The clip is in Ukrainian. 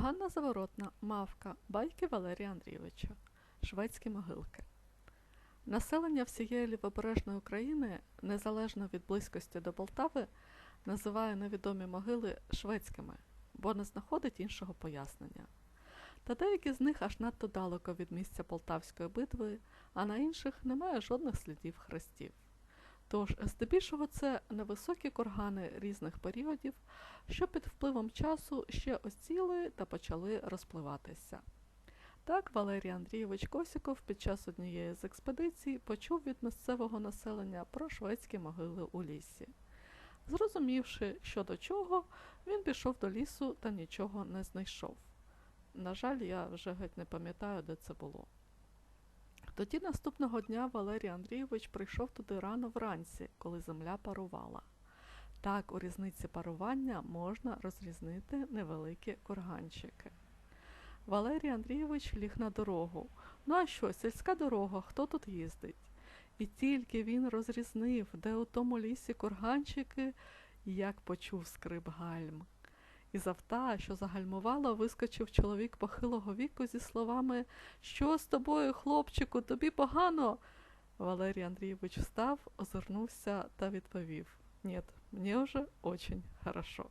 Ганна Заворотна, Мавка, байки Валерія Андрійовича, Шведські могилки. Населення всієї лівобережної України, незалежно від близькості до Полтави, називає невідомі могили шведськими, бо не знаходить іншого пояснення. Та деякі з них аж надто далеко від місця Полтавської битви, а на інших немає жодних слідів хрестів. Тож, здебільшого, це невисокі кургани різних періодів, що під впливом часу ще осіли та почали розпливатися. Так Валерій Андрійович Косіков під час однієї з експедицій почув від місцевого населення про шведські могили у лісі. Зрозумівши, що до чого, він пішов до лісу та нічого не знайшов. На жаль, я вже геть не пам'ятаю, де це було. Тоді наступного дня Валерій Андрійович прийшов туди рано вранці, коли земля парувала. Так, у різниці парування можна розрізнити невеликі курганчики. Валерій Андрійович ліг на дорогу. Ну а що, сільська дорога, хто тут їздить? І тільки він розрізнив, де у тому лісі курганчики, як почув скрип гальм. Із авта, що загальмувало, вискочив чоловік похилого віку зі словами Що з тобою, хлопчику, тобі погано? Валерій Андрійович встав, озирнувся та відповів Ні, мені вже очень хорошо.